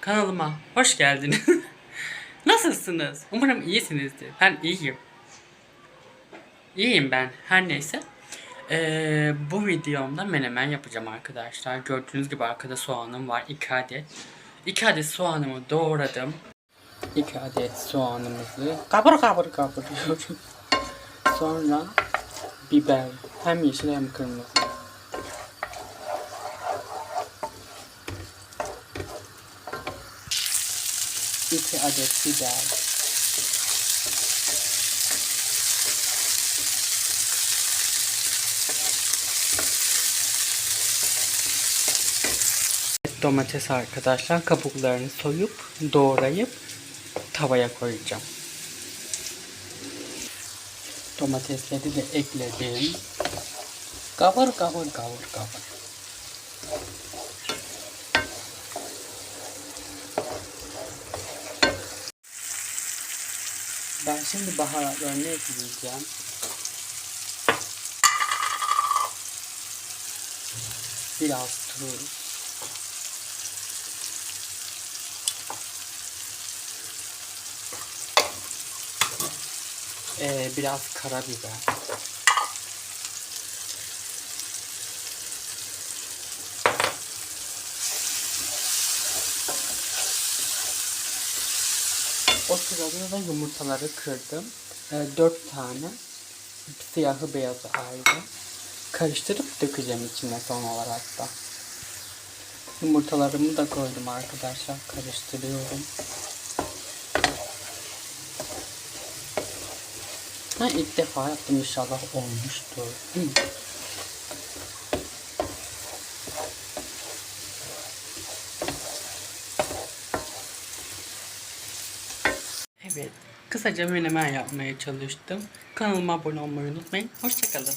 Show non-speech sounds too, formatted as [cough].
Kanalıma hoş geldiniz. [laughs] Nasılsınız? Umarım iyisinizdir. Ben iyiyim. İyiyim ben. Her neyse. Ee, bu videomda menemen yapacağım arkadaşlar. Gördüğünüz gibi arkada soğanım var. 2 adet. 2 adet soğanımı doğradım. 2 adet soğanımızı kabur kabur kavuruyorum. [laughs] Sonra biber. Hem yeşil hem kırmızı. İki adet biber. Domates arkadaşlar kabuklarını soyup doğrayıp tavaya koyacağım. Domatesleri de ekledim. Kavur kavur kavur kavur. Ben şimdi baharatlarını ekleyeceğim. Biraz tuz. Ee, biraz karabiber. O sırada da yumurtaları kırdım. Ee, dört tane. Siyahı beyazı ayrı. Karıştırıp dökeceğim içine son olarak da. Yumurtalarımı da koydum arkadaşlar. Karıştırıyorum. Ha ilk defa yaptım inşallah olmuştur. Hı. Evet, kısaca menemen yapmaya çalıştım. Kanalıma abone olmayı unutmayın. Hoşçakalın.